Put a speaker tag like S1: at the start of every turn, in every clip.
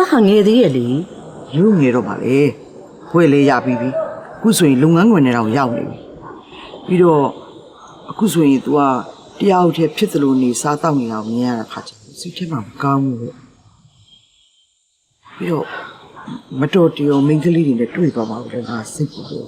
S1: တာဟာငယ်သေးရဲ့လေ
S2: ရုပ်ငယ်တော့ပါလေခွေလေးရပြီးပြီအခုဆိုရင်လုပ်ငန်းခွင်ထဲတော့ရောက်နေပြီပြီးတော့အခုဆိုရင် तू ကတရားဥထဲဖြစ်သလိုနေစားတောက်နေတာကိုမြင်ရတဲ့ခါကျတော့စိတ်ထဲမှာမကောင်းဘူးပေါ့ပြီးတော့မတော်တရောမိန်းကလေးတွေနဲ့တွေ့သွားမှာလည်းငါစိတ်ပူတယ်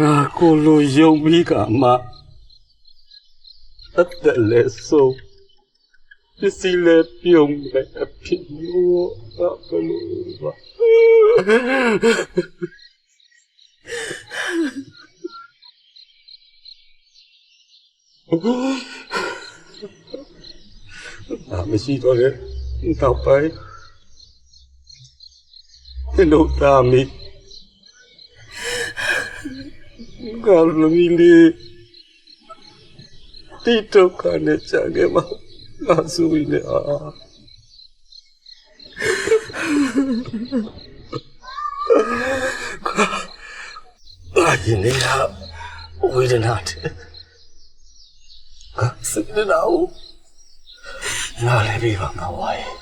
S3: ငါကိုလိုယုံပြီးကမှ အတလည်းဆုံးပစ္စည်းလည်းပြုံးလည်းအဖြစ်လို့အပလို့ပါအမရှိတော့လေတော့ပိုင်ဒီလို တာမီ Carlomini Tito kane chage ma asui ne a Ayine ya Uidenat Sidina u Nale viva ma wai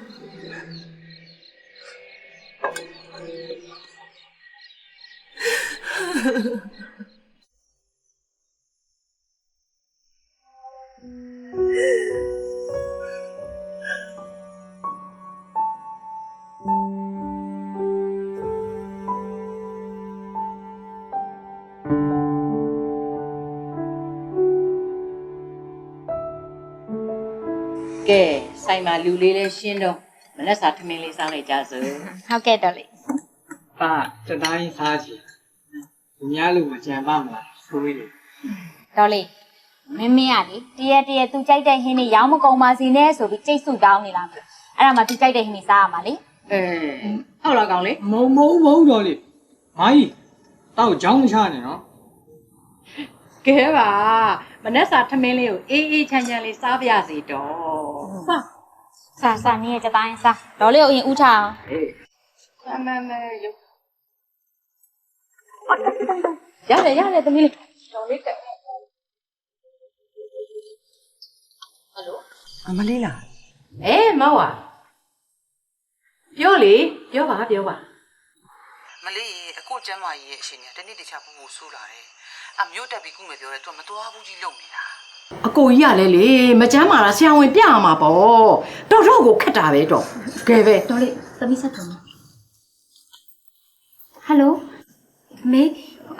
S4: ကဲဆိုင်မှာလူလေးလေးရှင်းတော့မနေ့စာထမင်းလေးစားလိုက်ကြစို့
S5: ဟုတ်ကဲ့တော်လေး
S6: ပါတတိုင်းစားချင်သူများလူမကြံပါမလားဆိုးရည်
S5: တော်လေးမင်းမင်းကလေတရက်တရက်သူကြိုက်တဲ့ဟင်းတွေရောင်းမကုန်ပါစေနဲ့ဆိုပြီးကြိတ်စုတောင်းနေလားမသိအဲ့ဒါမှသူကြိုက်တဲ့ဟင်းတွေစားရမှာလေ
S4: အဲဟုတ်လားကောင်လေး
S6: မုံမုံမုံတော်လေမာကြီးတောက်ကြောင်းမချနဲ့နော်
S4: ကဲပါမနေ့စာထမင်းလေးကိုအေးအေးချမ်းချမ်းလေးစားပြစီတော့
S5: စားစားနေရကြတိုင်းစားတော်လေးကိုအရင်ဥချအောင်
S4: အေးအမမရုပ်ရတယ်ရတယ်သမီးလေးတော်လေးတက်ဟယ်လို
S2: အမလေးလား
S4: အေးမောင်ဝါပြောလေပြောပါပြောပါ
S7: မလေးရေအခုကျမ်းမာကြီးရဲ့အရှင်ကတနေ့တခြားပူပူဆူလာတယ်အမျိုးတက်ပြီးကုမယ်ပြောတယ်သူကမတော်ဘူးကြီးလုံနေတာ
S4: အကိုကြီးရလဲလေမချမ်းမာတာဆရာဝန်ပြရမှာပေါ့တော်တော့ကိုခက်တာပဲတော့ကဲပဲ
S5: တော်လေးသမီးဆက်ထုံးဟယ်လိုမေ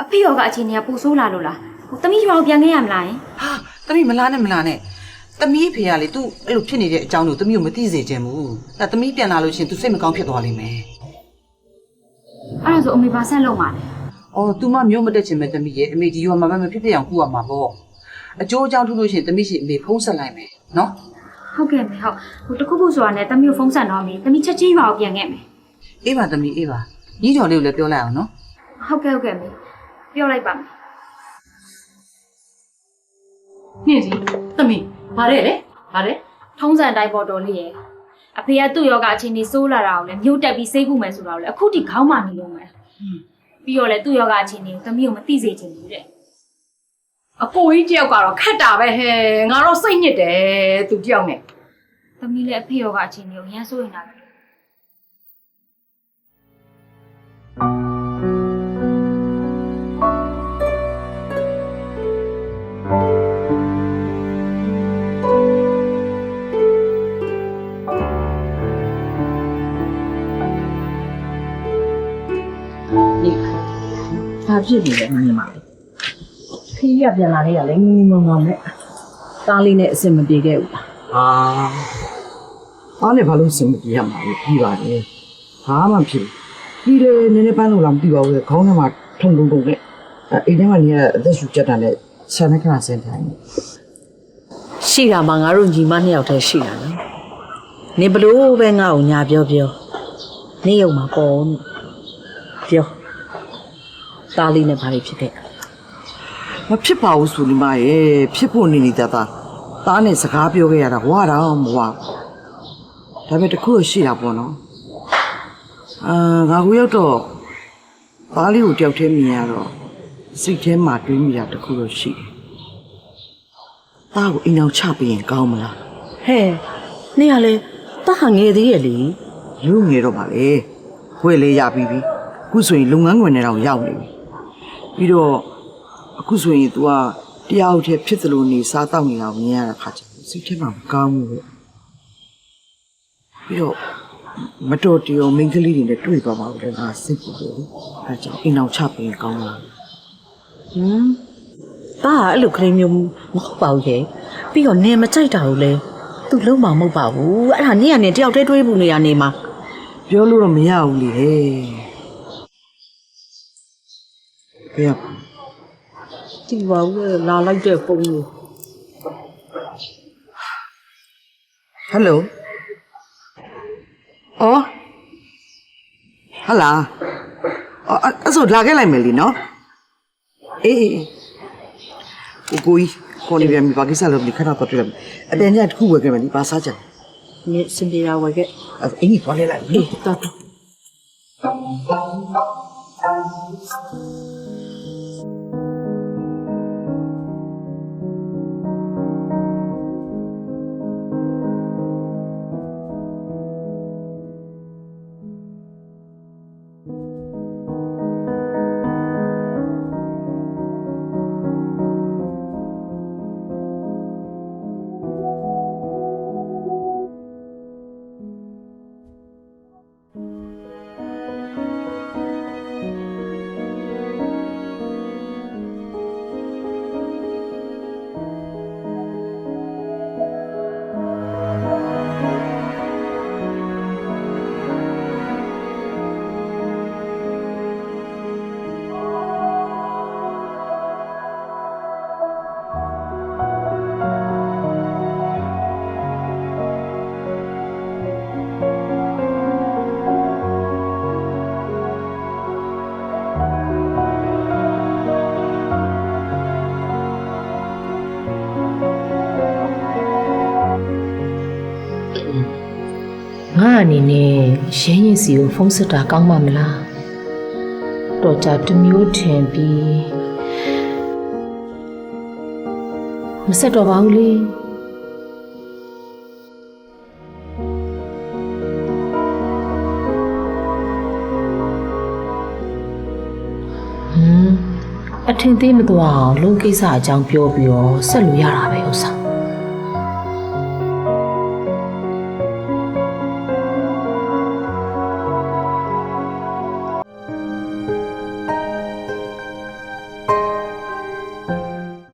S5: အဖေရောကအခြေအနေကပူဆိုးလာလို့လားဟိုသမီးရွာကိုပြန်ခဲ့ရမလားယင်
S7: ဟာသမီးမလားနဲ့မလားနဲ့သမီးဖေကလေ तू အဲ့လိုဖြစ်နေတဲ့အကြောင်းကိုသမီးကိုမသိစေချင်ဘူးဒါသမီးပြန်လာလို့ရှရင် तू စိတ်မကောင်းဖြစ်သွားလိမ့်မယ်
S5: အဲ့ဒါဆိုအမေပါဆက်လုံးပါလေ
S7: အော် तू မမျိုးမတက်ချင်မဲ့သမီးရဲ့အမေဒီရောမမမဖြစ်ဖြစ်အောင်ကုရမှာပေါ့ အကျိုးအကြောင်းထူးလို့ရှရင်သမီးရှင်အမေဖုံးဆက်လိုက်မယ်နော်
S5: ဟုတ်ကဲ့မေဟုတ်ဟိုတခုခုဆိုတာနဲ့သမီးကိုဖုန်းဆက်တော့မေသမီးချက်ချင်းရွာကိုပြန်ခဲ့မယ်
S7: အေးပါသမီးအေးပါညီတော်လေးကိုလည်းပြောလိုက်အောင်နော်
S5: ဟုတ်ကဲ့ဟုတ်ကဲ့မေပြောလိုက်ပါမယ်
S4: နှင်းစီသမီးဗါတဲ့လေဗါတဲ့
S5: ထုံးစံအတိုင်းပေါ်တော်လေးရဲ့အဖေကသူ့ယောဂအခြေအနေဆိုးလာတာကိုလည်းမြို့တက်ပြီးစိတ်ကူမယ်ဆိုတာကိုလည်းအခုထိခေါင်းမနေလို့မယ်ပြီးတော့လည်းသူ့ယောဂအခြေအနေကိုသမီးကိုမသိစေချင်ဘူးတဲ့
S4: အကိုကြီးတယောက်ကတော့ခက်တာပဲဟဲ့ငါတော့စိတ်ညစ်တယ်သူတယောက်နဲ့
S5: သမီးလည်းအဖေယောဂအခြေအနေကိုရမ်းစိုးရင်တာပဲ
S1: ဘာဖြစ်နေလဲမင်းမလေး ဖေးရပြန်လာလေးကလည်းငုံငုံငုံနဲ့သားလေးနဲ့အဆင်မပြေခဲ့ဘူးလား
S2: ဟာအားလည်းဘာလို့စင်မပြေရမှာလဲပြီးပါတယ်ဘာမှမဖြစ်ဘူးပြီးတယ်နည်းနည်းပန်းလို့လားမသိပါဘူးလေခေါင်းထဲမှာထုံထုံထုံနဲ့အဲအိမ်ထဲမှာနေရတဲ့အသက်ရှူကြက်တာနဲ့ဆန်နဲ့ခဏဆင်းထိုင်နေ
S1: ရှိတာမှငါတို့ညီမနှစ်ယောက်တည်းရှိတာနော်နေဘလို့ပဲငါ့ကိုညာပြောပြောနေရုံမှာပေါ်နေပြောသားလေးနဲ့ဘာတွေဖြစ်ခဲ့
S2: မဖြစ်ပါဘူးဆိုလီမရဲ့ဖြစ်ဖို့နေနေတာသားသားနဲ့စကားပြောခဲ့ရတာဝါတော့မဝါဘူးဒါပေမဲ့တစ်ခုတော့ရှိတာပေါ့နော်အာငါကူရောက်တော့သားလေးကိုတယောက်တည်းမြင်ရတော့စိတ်ထဲမှာတွေးမိတာတစ်ခုတော့ရှိတယ်သားကိုအိမ်အောင်ချပေးရင်ကောင်းမလား
S1: ဟဲ့နေရလဲတာဟာငယ်သေးရဲ့လေ
S2: လူငယ်တော့ပါလေခွေလေးရပြီးပြီအခုဆိုရင်လုပ်ငန်းခွင်ထဲတော့ရောက်နေပြီပြီးတော့ အခုဆိုရင် तू ကတရားဥထဲဖြစ်သလိုနေစားတောက်နေတာကိုမြင်ရတဲ့ခါကျတော့စိတ်ထဲမှာမကောင်းဘူးပဲပြီးတော့မတော်တရောမိန်းကလေးတွေနဲ့တွေ့ပါပါလို့လည်းငါစိတ်ပူတယ်လေအဲကြောင့်အိမ်အောင်ချပေးရင်ကောင်းလား
S1: ဟမ်တာဟာအဲ့လိုကလေးမျိုးမဟုတ်ပါဘူးရဲ့ပြီးတော့နေမကြိုက်တာကိုလဲသူလုံးမမဟုတ်ပါဘူးအဲ့ဒါနေရနေတယောက်တည်းတွေးဘူးနေရနေမှာ
S2: ပြောလို့တော့မရဘူးလေဟဲ့ဘယ်
S1: ကြည့်ပါဦးလေလာလိုက်တဲ့ပုံကို
S2: ဟယ်လိုအော်ဟလာအော်အဲ့အဲ့ဆိုလာခဲ့လိုက်မယ်လीနော်အေးအေးအေးကိုကိုကြီးခေါ်နေပြန်ပြီဘာကိစ္စလို့ဒီခဏတော့တွေ့ရမယ်အတန်ကြီးတစ်ခုဝယ်ခဲ့မယ်ဒီပါစားချင်
S1: နေစင်ပြေတာဝယ်ခဲ့
S2: အဲ့အင်းကြီးခေါ်နေလိုက်
S1: အေးတော်တော်
S8: အနေနဲ့ရင်းရင်စီကိုဖုန်းဆက်တာကောင်းမှမလားတော့ကြတစ်မျိုးထင်ပြီးမဆက်တော့ပါဘူးလေဟမ်အထင်သေးမသွားအောင်လုံးကိစ္စအကြောင်းပြောပြီးတော့ဆက်လို့ရတာပဲဥစ္စာ